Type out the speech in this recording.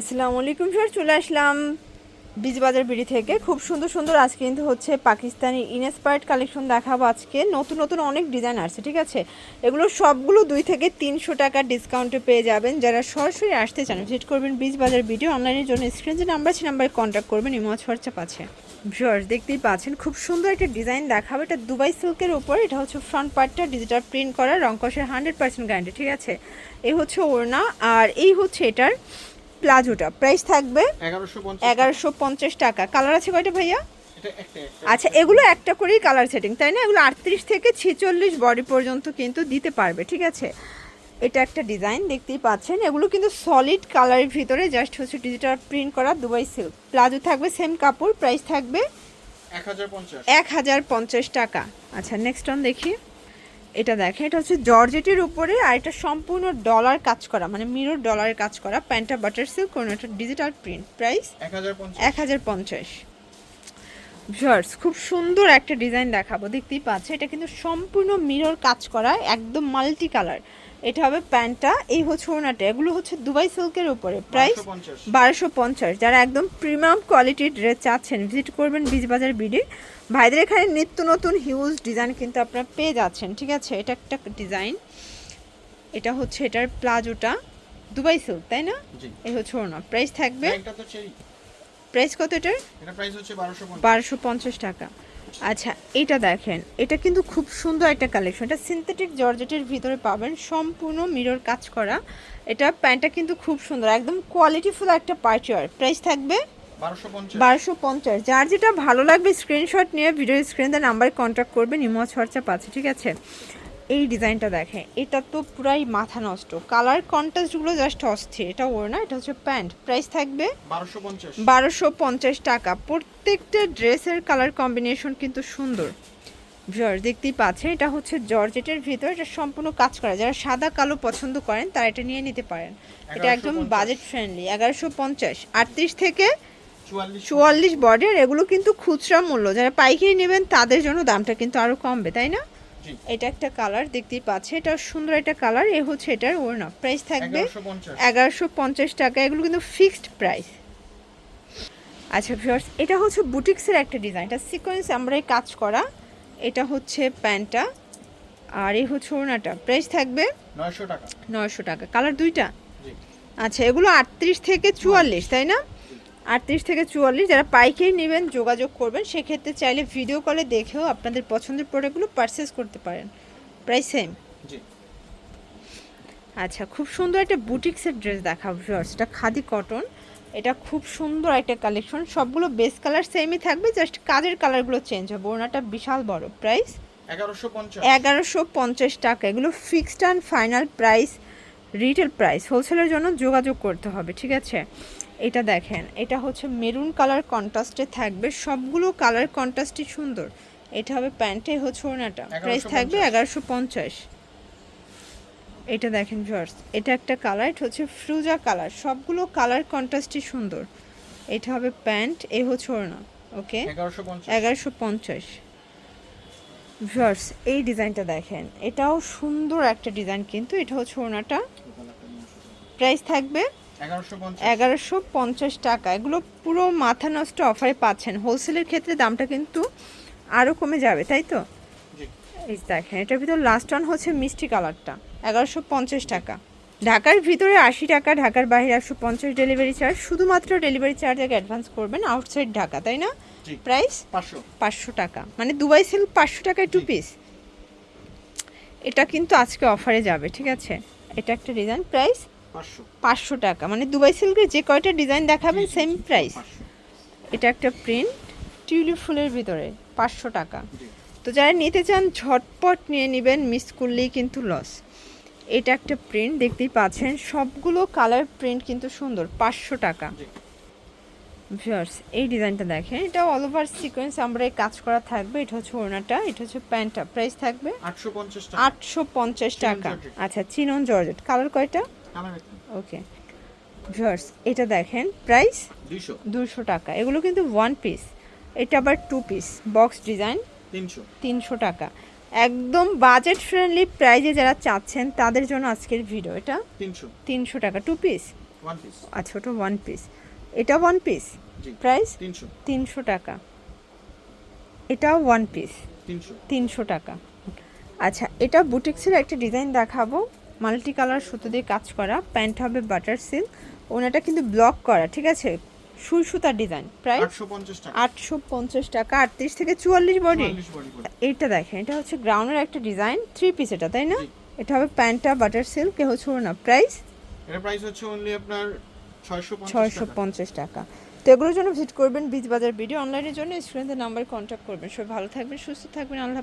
আসসালামু আলাইকুম স্যার চলে আসলাম বীজবাজার বিড়ি থেকে। খুব সুন্দর সুন্দর আজকে কিন্তু হচ্ছে পাকিস্তানি ইনস্পায়ার্ড কালেকশন দেখাবো আজকে। নতুন নতুন অনেক ডিজাইন আসছে, ঠিক আছে? এগুলো সবগুলো দুই থেকে তিনশো টাকা ডিসকাউন্টে পেয়ে যাবেন। যারা সরাসরি আসতে চান ভিজিট করবেন বীজবাজার ভিডিও অনলাইনের জন্য। স্ক্রিন যে নাম্বার আছে নাম্বারে কন্ট্যাক্ট করবেন ইমজ হোয়াটসঅ্যাপ আছে। ভিউয়ার্স, দেখতেই পাচ্ছেন, খুব সুন্দর একটা ডিজাইন দেখাবো। এটা দুবাই সিল্কের উপর, এটা হচ্ছে ফ্রন্ট পার্টটা ডিজিটাল প্রিন্ট করা রংকসের হান্ড্রেড পার্সেন্ট গ্যারান্টি ঠিক আছে? এই হচ্ছে ওড়না, আর এই হচ্ছে এটার প্লাজোটা। প্রাইস থাকবে এগারোশো পঞ্চাশ টাকা। কালার আছে কয়টা ভাইয়া? আচ্ছা এগুলো একটা করেই কালার সেটিং তাই না? এগুলো আটত্রিশ থেকে ছেচল্লিশ বডি পর্যন্ত কিন্তু দিতে পারবে ঠিক আছে? এটা একটা ডিজাইন দেখতেই পাচ্ছেন। এগুলো কিন্তু সলিড কালারের ভিতরে জাস্ট হচ্ছে ডিজিটাল প্রিন্ট করা দুবাই সিল্ক প্লাজো থাকবে সেম কাপড় প্রাইস থাকবে এক হাজার পঞ্চাশ। এক হাজার পঞ্চাশ টাকা। আচ্ছা নেক্সট অন দেখি। এটা দেখেন এটা হচ্ছে জর্জেটের উপরে আর এটা সম্পূর্ণ ডলার কাজ করা মানে মিরর ডলারের কাজ করা প্যান্টা বাটার সিল্ক কোনো একটা ডিজিটাল প্রিন্ট প্রাইস এক হাজার পঞ্চাশ। এক হাজার পঞ্চাশ। ভিউয়ার্স খুব সুন্দর একটা ডিজাইন দেখাবো দেখতেই পাচ্ছে এটা কিন্তু সম্পূর্ণ মিরর কাজ করা একদম মাল্টি কালার এটা হবে প্যান্টটা এই হচ্ছে ওনাটা এগুলো হচ্ছে দুবাই সিল্কের উপরে। প্রাইস বারোশো পঞ্চাশ। যারা একদম প্রিমিয়াম কোয়ালিটির ড্রেস চাচ্ছেন ভিজিট করবেন বীজবাজার বিডি। ভাইদের এখানে নিত্য নতুন হিউজ ডিজাইন কিন্তু আপনারা পেয়ে যাচ্ছেন ঠিক আছে? এটা একটা ডিজাইন এটা হচ্ছে এটার প্লাজোটা দুবাই সিল্ক তাই না? এই হচ্ছে ওনা প্রাইস থাকবে? প্রাইস কত এটার? বারোশো পঞ্চাশ টাকা। আচ্ছা এটা দেখেন এটা কিন্তু খুব সুন্দর একটা কালেকশন এটা সিনথেটিক জর্জেটের ভিতরে পাবেন সম্পূর্ণ মিরর কাজ করা। এটা প্যান্টটা কিন্তু খুব সুন্দর একদম কোয়ালিটিফুল একটা পার্টিওয়ার প্রাইস থাকবে বারোশো পঞ্চাশ। যার যেটা ভালো লাগবে স্ক্রিনশট নিয়ে ভিডিও স্ক্রিনে নাম্বারে কন্ট্যাক্ট করবেন ইমজ চর্চা পাচ্ছে ঠিক আছে? এই ডিজাইনটা দেখেন এটা তো পুরাই মাথা নষ্ট। কালার কন্ট্রাস্টগুলো জাস্ট অস্থির এটা ওর না এটা হচ্ছে প্যান্ট। প্রাইস থাকবে বারোশো পঞ্চাশ। টাকা। প্রত্যেকটা ড্রেসের কালার কম্বিনেশন কিন্তু সুন্দর। জর্জ দেখতেই পাচ্ছেন এটা হচ্ছে জর্জেটের ভিতর এটা সম্পূর্ণ কাজ করা। যারা সাদা কালো পছন্দ করেন তারা এটা নিয়ে নিতে পারেন। এটা একদম বাজেট ফ্রেন্ডলি এগারোশো পঞ্চাশ। আটত্রিশ থেকে চুয়াল্লিশ। বর্ডের এগুলো কিন্তু খুচরা মূল্য। যারা পাইকারি নেবেন তাদের জন্য দামটা কিন্তু আরও কমবে তাই না? এটা একটা কালার দেখতেই পাচ্ছে এটা সুন্দর একটা কালার এ হচ্ছে এটার ওর না প্রাইস থাকবে এগারোশো পঞ্চাশ। টাকা। এগুলো কিন্তু ফিক্সড প্রাইস আচ্ছা ভিউয়ার্স এটা হচ্ছে বুটিক্সের একটা ডিজাইন এটা সিকোয়েন্স আমরা কাজ করা। এটা হচ্ছে প্যান্টটা। আর এই হচ্ছে ওড়নাটা। প্রাইস থাকবে নয়শো টাকা। নয়শো টাকা। কালার দুইটা? আচ্ছা এগুলো আটত্রিশ থেকে চুয়াল্লিশ তাই না? আটত্রিশ থেকে চুয়াল্লিশ যারা পাইকারি নেবেন যোগাযোগ করবেন সেক্ষেত্রে চাইলে ভিডিও কলে দেখেও আপনাদের পছন্দের প্রোডাক্টগুলো পারচেস করতে পারেন। প্রাইস সেম আচ্ছা খুব সুন্দর একটা বুটিক্সের ড্রেস দেখাবো ভিউয়ার্স এটা খাদি কটন এটা খুব সুন্দর একটা কালেকশন সবগুলো বেস কালার সেমই থাকবে জাস্ট কাজের কালারগুলো চেঞ্জ হবে। ওনাটা বিশাল বড়। প্রাইস এগারোশো পঞ্চাশ। টাকা। এগুলো fixed and final price retail price হোলসেলের জন্য যোগাযোগ করতে হবে ঠিক আছে? এটা দেখেন এটা হচ্ছে মেরুন কালার কন্ট্রাস্টে থাকবে। সবগুলো কালার কন্ট্রাস্টই সুন্দর। এটা হবে প্যান্টে হচ্ছে ওনাটা প্রাইস থাকবে এগারোশো পঞ্চাশ। এটা দেখেন ভিউয়ার্স এটা একটা কালার এটা হচ্ছে ফ্রুজা কালার। সবগুলো কালার কন্ট্রাস্টই সুন্দর। এটা হবে প্যান্ট এ হচ্ছে ওড়না ওকে? এগারোশো পঞ্চাশ। ভিউয়ার্স এই ডিজাইনটা দেখেন এটাও সুন্দর একটা ডিজাইন কিন্তু এটা হচ্ছে ওনাটা প্রাইস থাকবে এগারোশো পঞ্চাশ। টাকা। এগুলো পুরো মাথা নষ্ট অফারে পাচ্ছেন। হোলসেলের ক্ষেত্রে দামটা কিন্তু আরও কমে যাবে তাই তো? এই দেখেন এটার ভিতর লাস্ট ওয়ান হচ্ছে মিষ্টি কালারটা এগারোশো পঞ্চাশ টাকা। ঢাকার ভিতরে আশি টাকা ঢাকার বাইরে একশো পঞ্চাশ ডেলিভারি চার্জ শুধুমাত্র ডেলিভারি চার্জ আগে অ্যাডভান্স করবেন আউটসাইড ঢাকা তাই না? প্রাইস পাঁচশো। পাঁচশো টাকা। মানে দুবাই সিল্ক পাঁচশো টাকায় টু পিস এটা কিন্তু আজকে অফারে যাবে ঠিক আছে? এটা একটা ডিজাইন প্রাইস পাঁচশো। টাকা। মানে দুবাই সিল্কের যে কয়টা ডিজাইন দেখাবেন সেম প্রাইস এটা একটা প্রিন্ট টিউলিপ ফুলের ভিতরে পাঁচশো টাকা। তো যারা নিতে চান ঝটপট নিয়ে নেবেন মিস করলেই কিন্তু লস এটা একটা প্রিন্ট দেখতেই পাচ্ছেন সবগুলো কালার প্রিন্ট কিন্তু সুন্দর পাঁচশো টাকা। জি। ভিউয়ার্স এই ডিজাইনটা দেখেন এটা অল ওভার সিকোয়েন্স আমরা এই কাজ করা থাকবে এটা হচ্ছে ওড়নাটা এটা হচ্ছে প্যান্টটা প্রাইস থাকবে আটশো পঞ্চাশ টাকা। আটশো পঞ্চাশ টাকা। আচ্ছা চিনন জর্জেট কালার কয়টা? ওকে। ভিউয়ার্স এটা দেখেন প্রাইস দুশো টাকা। এগুলো কিন্তু ওয়ান পিস এটা আবার টু পিস বক্স ডিজাইন তিনশো। তিনশো টাকা। একদম বাজেট ফ্রেন্ডলি প্রাইজে যারা চাচ্ছেন তাদের জন্য আজকের ভিডিও এটা তিনশো। টাকা টু পিস ওয়ান পিস আচ্ছা ওটা ওয়ান পিস এটা ওয়ান পিস প্রাইস তিনশো। টাকা। এটাও ওয়ান পিস তিনশো। টাকা। আচ্ছা এটা বুটিক্সের একটা ডিজাইন দেখাবো। মাল্টি কালার সুতো দিয়ে কাজ করা প্যান্ট হবে বাটার সিল্ক ওনাটা কিন্তু ব্লক করা ঠিক আছে? সুই সুতার ডিজাইন প্রাইস? আটশো পঞ্চাশ টাকা। আটত্রিশ থেকে চুয়াল্লিশ বডি? এইটা দেখেন এটা হচ্ছে গ্রাউন্ডের একটা ডিজাইন থ্রি পিস এটা তাই না? এটা হবে প্যান্টটা বাটার সিল্ক এ হচ্ছে না প্রাইস। প্রাইস হচ্ছে অনলি আপনার ছয়শো পঞ্চাশ টাকা। তো এগুলোর জন্য ভিজিট করবেন বীজ বাজার ভিডিও অনলাইনের জন্য স্ক্রিনের নাম্বার কন্ট্যাক্ট করবেন। সবাই ভালো থাকবেন সুস্থ থাকবেন আল্লাহ।